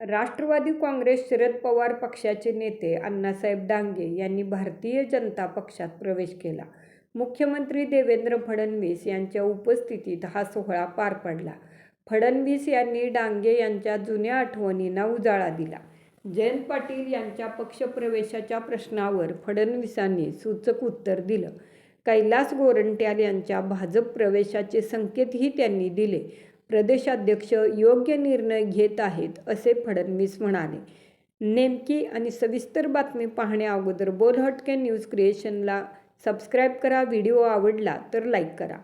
राष्ट्रवादी काँग्रेस शरद पवार पक्षाचे नेते अण्णासाहेब डांगे यांनी भारतीय जनता पक्षात प्रवेश केला. मुख्यमंत्री देवेंद्र फडणवीस यांच्या उपस्थितीत हा सोहळा पार पडला. फडणवीस यांनी डांगे यांच्या जुन्या आठवणींना उजाळा दिला. जयंत पाटील यांच्या पक्षप्रवेशाच्या प्रश्नावर फडणवीसांनी सूचक उत्तर दिलं. कैलास गोरंट्याल यांच्या भाजप प्रवेशाचे संकेतही त्यांनी दिले. प्रदेशाध्यक्ष योग्य निर्णय घेत आहेत असे फडणवीस म्हणाले. नेमकी आणि सविस्तर बातमी पाहण्या अगोदर बोलहटके न्यूज क्रिएशनला सबस्क्राईब करा व्हिडिओ आवडला तर लाईक करा.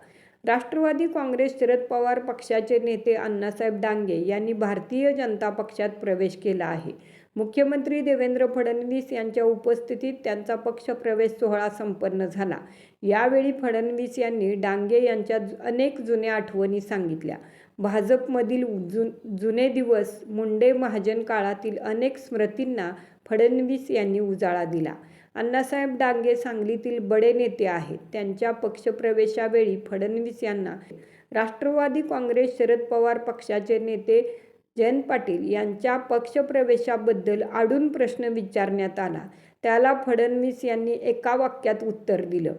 राष्ट्रवादी काँग्रेस शरद पवार पक्षाचे नेते अण्णासाहेब डांगे यांनी भारतीय जनता पक्षात प्रवेश केला आहे. मुख्यमंत्री देवेंद्र फडणवीस यांच्या उपस्थितीत त्यांचा पक्षप्रवेश सोहळा संपन्न झाला. यावेळी फडणवीस यांनी डांगे यांच्या अनेक जुन्या आठवणी सांगितल्या. भाजपमधील जु जुने दिवस मुंडे महाजन काळातील अनेक स्मृतींना फडणवीस यांनी उजाळा दिला. अण्णासाहेब डांगे सांगलीतील बडे नेते आहेत. त्यांच्या पक्षप्रवेशावेळी फडणवीस यांना राष्ट्रवादी काँग्रेस शरद पवार पक्षाचे नेते जयंत पाटील यांच्या पक्षप्रवेशाबद्दल आडून प्रश्न विचारण्यात आला. त्याला फडणवीस यांनी एका वाक्यात उत्तर दिलं.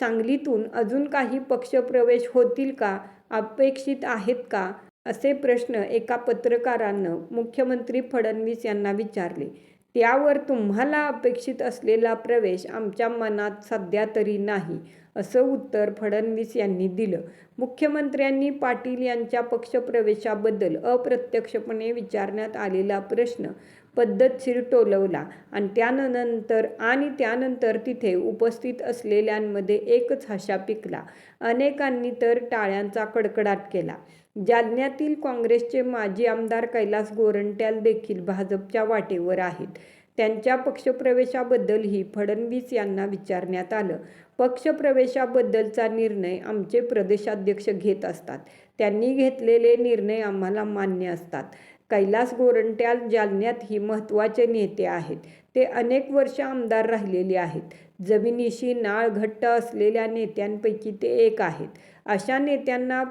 सांगलीतून अजून काही पक्षप्रवेश होतील का? अपेक्षित आहेत का? असे प्रश्न एका पत्रकारानं मुख्यमंत्री फडणवीस यांना विचारले. त्यावर तुम्हाला अपेक्षित असलेला प्रवेश आमच्या मनात सध्या तरी नाही. असं उत्तर फडणवीस यांनी दिलं. मुख्यमंत्र्यांनी पाटील यांच्या पक्षप्रवेशाबद्दल अप्रत्यक्षपणे विचारण्यात आलेला प्रश्न पद्धतशीर टोलवला आणि त्यानंतर आणि त्यानंतर तिथे उपस्थित असलेल्यांमध्ये एकच हशा पिकला. अनेकांनी तर टाळ्यांचा कडकडाट केला. जालन्यातील काँग्रेसचे माजी आमदार कैलास गोरंट्याल देखील भाजपच्या वाटेवर आहेत. त्यांच्या पक्षप्रवेशाबद्दलही फडणवीस यांना विचारण्यात आलं. पक्षप्रवेशाबद्दलचा निर्णय आमचे प्रदेशाध्यक्ष घेत असतात. त्यांनी घेतलेले निर्णय आम्हाला मान्य असतात. कैलास गोरंट्याल जालन्यातही महत्त्वाचे नेते आहेत. ते अनेक वर्ष आमदार राहिलेले आहेत. जमिनीशी नाळ घट्ट असलेल्या नेत्यांपैकी ते एक आहेत. अशा नेत्यांना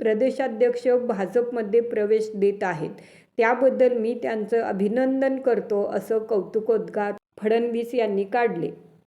प्रदेशाध्यक्ष भाजपमध्ये प्रवेश देत आहेत. त्याबद्दल मी त्यांचं अभिनंदन करतो असं कौतुकोद्गार फडणवीस यांनी काढले.